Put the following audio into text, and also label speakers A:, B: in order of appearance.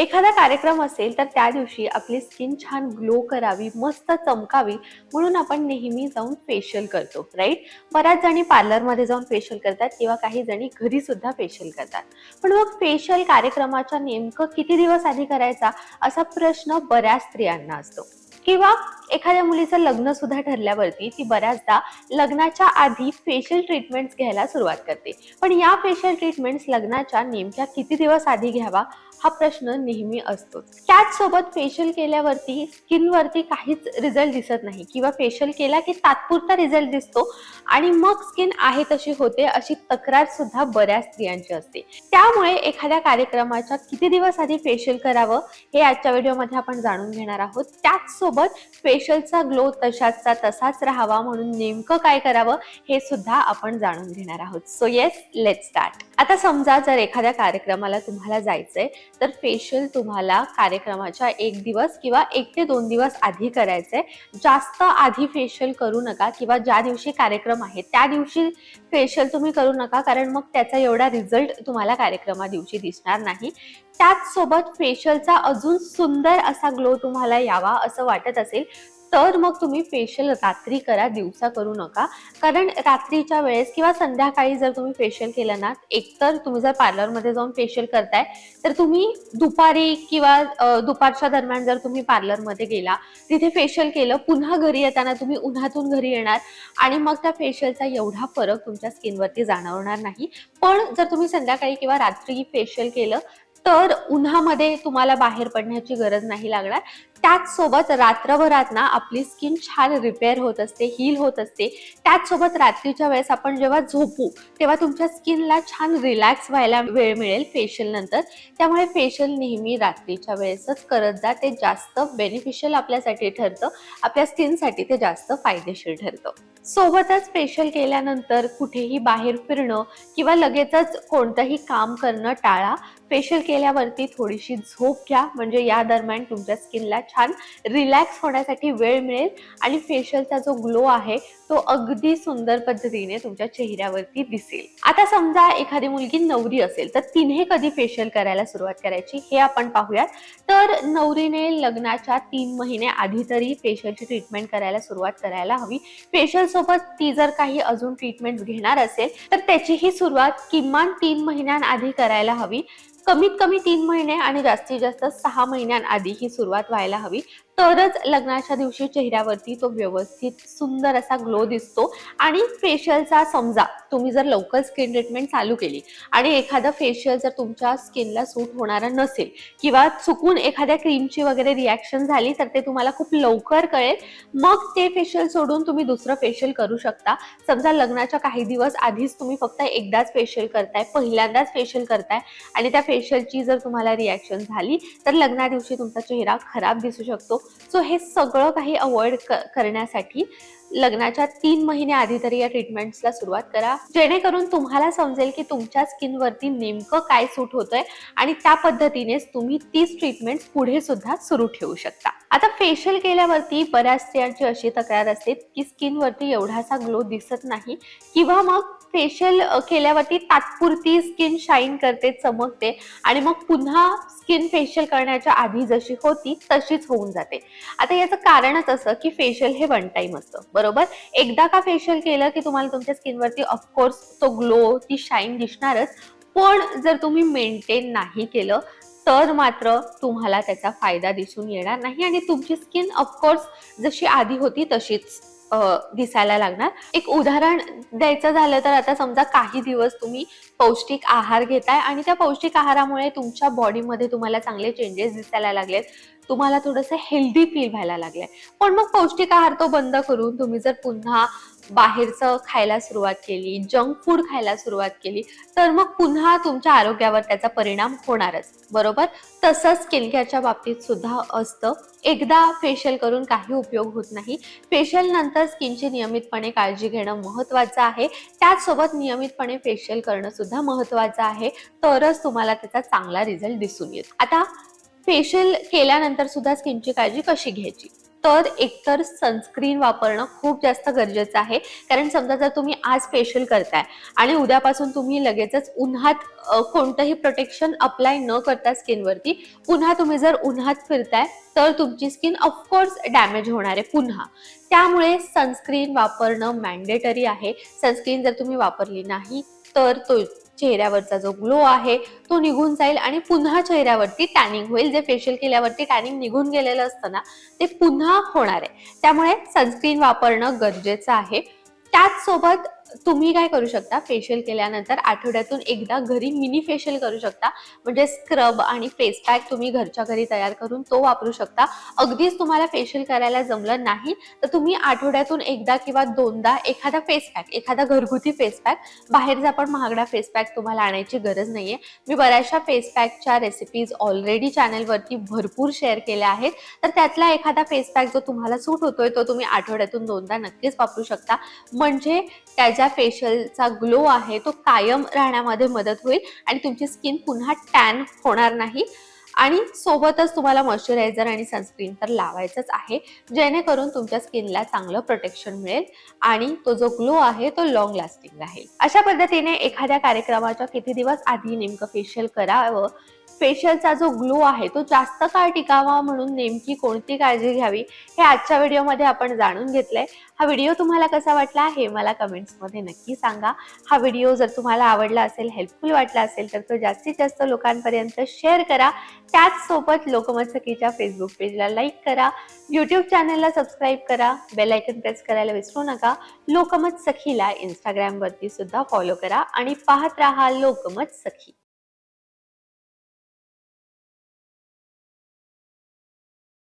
A: एखादा कार्यक्रम असेल तर त्या दिवशी आपली स्किन छान ग्लो करावी मस्त चमकावी म्हणून आपण नेहमी जाऊन फेशियल करतो राईट बऱ्याच जणी पार्लरमध्ये जाऊन फेशियल करतात किंवा काही जणी घरी सुद्धा फेशियल करतात. पण मग फेशियल कार्यक्रमाच्या नेमकं किती दिवस आधी करायचा असा प्रश्न बऱ्याच स्त्रियांना असतो. किंवा एखाद्या मुलीचं लग्न सुद्धा ठरल्यावरती ती बऱ्याचदा लग्नाच्या आधी फेशियल ट्रीटमेंट्स घ्यायला सुरुवात करते. पण या फेशियल ट्रीटमेंट्स लग्नाच्या नेमक्या किती दिवस आधी घ्यावा हा प्रश्न नेहमी असतो. त्याच सोबत फेशियल केल्यावरती स्किनवरती काहीच रिझल्ट दिसत नाही. किंवा फेशियल केला की तात्पुरता रिझल्ट दिसतो आणि मग स्किन आहे तशी होते अशी तक्रार सुद्धा बऱ्याच स्त्रियांची असते. त्यामुळे एखाद्या कार्यक्रमाच्या किती दिवस आधी फेशियल करावं हे आजच्या व्हिडिओमध्ये आपण जाणून घेणार आहोत. त्याच सोबत फेशियलचा ग्लो तशाचा तसाच राहावा म्हणून नेमकं काय करावं हे सुद्धा आपण जाणून घेणार आहोत. सो येस लेट स्टार्ट आता समजा जर एखाद्या कार्यक्रमाला तुम्हाला जायचंय तर फेशियल तुम्हाला कार्यक्रमाच्या एक दिवस किंवा एक ते दोन दिवस आधी करायचंय. जास्त आधी फेशियल करू नका किंवा ज्या दिवशी कार्यक्रम आहे त्या दिवशी फेशियल तुम्ही करू नका कारण मग त्याचा एवढा रिझल्ट तुम्हाला कार्यक्रमा दिवशी दिसणार नाही. त्याच सोबत फेशियलचा अजून सुंदर असा ग्लो तुम्हाला यावा असं वाटत असेल तर मग तुम्ही फेशियल रात्री करा दिवसा करू नका. कारण रात्रीच्या वेळेस किंवा संध्याकाळी जर तुम्ही फेशियल केलं ना एकतर तुम्ही जर पार्लरमध्ये जाऊन फेशियल करताय तर तुम्ही दुपारी किंवा दुपारच्या दरम्यान जर तुम्ही पार्लरमध्ये गेला तिथे फेशियल केलं पुन्हा घरी येताना तुम्ही उन्हातून घरी येणार आणि मग त्या फेशियलचा एवढा फरक तुमच्या स्किनवरती जाणवणार नाही. पण जर तुम्ही संध्याकाळी किंवा रात्री फेशियल केलं तर उन्हामध्ये तुम्हाला बाहेर पडण्याची गरज नाही लागणार. त्याचसोबत रात्रभरात ना आपली स्किन छान रिपेअर होत असते हील होत असते. त्याचसोबत रात्रीच्या वेळेस आपण जेव्हा झोपू तेव्हा तुमच्या स्किनला छान रिलॅक्स व्हायला वेळ मिळेल फेशियल नंतर. त्यामुळे फेशियल नेहमी रात्रीच्या वेळेसच करत जा. ते जास्त बेनिफिशियल आपल्यासाठी ठरतं. आपल्या स्किनसाठी ते जास्त फायदेशीर ठरतं. सोबतच फेशियल केल्यानंतर कुठेही बाहेर फिरणं किंवा लगेचच कोणतंही काम करणं टाळा. फेशियल केल्यावरती थोडीशी झोप घ्या. म्हणजे या दरम्यान तुमच्या स्किनला छान रिलॅक्स होण्यासाठी वेळ मिळेल. आणि फेशियलचा जो ग्लो आहे तो अगदी सुंदर पद्धतीने तुमच्या चेहऱ्यावरती दिसेल. आता समजा एखादी मुलगी नवरी असेल तर तिने कधी फेशियल करायला सुरुवात करायची? हे आपण पाहूयात. तर नवरीने लग्नाच्या तीन महिने आधी तरी फेशियलची ट्रीटमेंट करायला सुरुवात करायला हवी. फेशियल त्यासोबत ती जर काही अजून ट्रीटमेंट घेणार असेल तर त्याचीही सुरुवात किमान तीन महिन्यांआधी करायला हवी. कमीत कमी तीन महिने आणि जास्तीत जास्त सहा महिन्यांआधी ही सुरुवात व्हायला हवी. तरच लग्नाच्या दिवशी चेहऱ्यावरती तो व्यवस्थित सुंदर असा ग्लो दिसतो. आणि फेशियलचा समजा तुम्ही जर लवकर स्किन ट्रीटमेंट चालू केली आणि एखादं फेशियल जर तुमच्या स्किनला सूट होणारं नसेल किंवा चुकून एखाद्या क्रीमची वगैरे रिॲक्शन झाली तर ते तुम्हाला खूप लवकर कळेल. मग ते फेशियल सोडून तुम्ही दुसरं फेशियल करू शकता. समजा लग्नाच्या काही दिवस आधीच तुम्ही फक्त एकदाच फेशियल करताय पहिल्यांदाच फेशियल करताय आणि त्या फेशियलची जर तुम्हाला रिॲक्शन झाली तर लग्ना दिवशी तुमचा चेहरा खराब दिसू शकतो. सो हे सगळं काही अवॉइड करण्यासाठी लग्नाच्या तीन महिने आधी तरी या ट्रीटमेंट्सला सुरुवात करा. जेणेकरून तुम्हाला समजेल की तुमच्या स्किनवरती नेमकं काय सूट होतंय आणि त्या पद्धतीनेच तुम्ही तीच ट्रीटमेंट पुढे सुद्धा सुरू ठेवू शकता. आता फेशियल केल्यावरती बऱ्याच स्त्रियांची अशी तक्रार असते की स्किनवरती एवढासा ग्लो दिसत नाही किंवा मग फेशियल केल्यावरती तात्पुरती स्किन शाईन करते चमकते आणि मग पुन्हा स्किन फेशियल करण्याच्या आधी जशी होती तशीच होऊन जाते. आता याचं कारणच असं की फेशियल हे वन टाइम असतं. बरोबर? एकदा का फेशियल केलं की तुम्हाला तुमच्या स्किनवरती ऑफकोर्स तो ग्लो ती शाईन दिसणारच. पण जर तुम्ही मेंटेन नाही केलं तर मात्र तुम्हाला त्याचा फायदा दिसून येणार नाही आणि तुमची स्किन ऑफकोर्स जशी आधी होती तशीच दिसायला लागणार. एक उदाहरण द्यायचं झालं तर आता समजा काही दिवस तुम्ही पौष्टिक आहार घेताय आणि त्या पौष्टिक आहारामुळे तुमच्या बॉडीमध्ये तुम्हाला चांगले चेंजेस दिसायला लागलेत. तुम्हाला थोडंसं हेल्दी फील व्हायला लागलंय. पण मग पौष्टिक आहार तो बंद करून तुम्ही जर पुन्हा बाहेरचं खायला सुरुवात केली जंक फूड खायला सुरुवात केली तर मग पुन्हा तुमच्या आरोग्यावर त्याचा परिणाम होणारच बरोबर? तसंच स्किन केअरच्या बाबतीत सुद्धा असतं. एकदा फेशियल करून काही उपयोग होत नाही. फेशियल नंतर स्किनची नियमितपणे काळजी घेणं महत्वाचं आहे. त्याचसोबत नियमितपणे फेशियल करणं सुद्धा महत्वाचं आहे. तरच तुम्हाला त्याचा चांगला रिझल्ट दिसून येईल. आता फेशियल केल्यानंतर सुद्धा स्किनची काळजी कशी घ्यायची? तर एकतर सनस्क्रीन वापरणं खूप जास्त गरजेचं आहे. कारण समजा जर तुम्ही आज फेशियल करताय आणि उद्यापासून तुम्ही लगेचच उन्हात कोणतंही प्रोटेक्शन अप्लाय न करता स्किनवरती पुन्हा तुम्ही जर उन्हात फिरताय तर तुमची स्किन ऑफकोर्स डॅमेज होणार आहे पुन्हा. त्यामुळे सनस्क्रीन वापरणं मॅन्डेटरी आहे. सनस्क्रीन जर तुम्ही वापरली नाही तर तो चेहऱ्यावरचा जो ग्लो आहे तो निघून जाईल आणि पुन्हा चेहऱ्यावरती टॅनिंग होईल. जे फेशियल केल्यावरती टॅनिंग निघून गेलेलं असतं ना ते पुन्हा होणार आहे. त्यामुळे सनस्क्रीन वापरणं गरजेचं आहे. त्याचसोबत तुम्ही काय करू शकता? फेशियल केल्यानंतर आठवड्यातून एकदा घरी मिनी फेशियल करू शकता. म्हणजे स्क्रब आणि फेस पॅक तुम्ही घरच्या घरी तयार करून तो वापरू शकता. अगदीच तुम्हाला फेशियल करायला जमलं नाही तर तुम्ही आठवड्यातून एकदा किंवा दोनदा एखादा फेस पॅक एखादा घरगुती फेस पॅक बाहेरचा पण महागडा फेस पॅक तुम्हाला आणायची गरज नाहीये. मी बऱ्याचशा फेस पॅकच्या रेसिपीज ऑलरेडी चॅनलवरती भरपूर शेअर केल्या आहेत. तर त्यातला एखादा फेस पॅक जो तुम्हाला सूट होतोय तो तुम्ही आठवड्यातून दोनदा नक्कीच वापरू शकता. म्हणजे त्याच्या फेशियलचा ग्लो आहे तो कायम राहण्यामध्ये मदत होईल आणि तुमची स्किन पुन्हा टॅन होणार नाही. आणि सोबतच तुम्हाला मॉइश्चरायझर आणि सनस्क्रीन तर लावायचंच आहे. जेणेकरून तुमच्या स्किनला चांगलं प्रोटेक्शन मिळेल आणि तो जो ग्लो आहे तो लॉंग लास्टिंग राहील. अशा पद्धतीने एखाद्या कार्यक्रमाच्या किती दिवस आधी नेमकं फेशियल करावं फेशियलचा जो ग्लो आहे तो जास्त काळ टिकावा म्हणून नेमकी कोणती काळजी घ्यावी हे आजच्या व्हिडिओमध्ये आपण जाणून घेतलंय. हा व्हिडिओ तुम्हाला कसा वाटला हे मला कमेंट्समध्ये नक्की सांगा. हा व्हिडिओ जर तुम्हाला आवडला असेल हेल्पफुल वाटला असेल तर तो जास्तीत जास्त लोकांपर्यंत शेअर करा. त्याचसोबत लोकमत सखीच्या फेसबुक पेजला लाईक करा. यूट्यूब चॅनलला सबस्क्राईब करा. बेल आयकन प्रेस करायला विसरू नका. लोकमत सखीला इंस्टाग्रामवरती सुद्धा फॉलो करा आणि पाहत राहा लोकमत सखी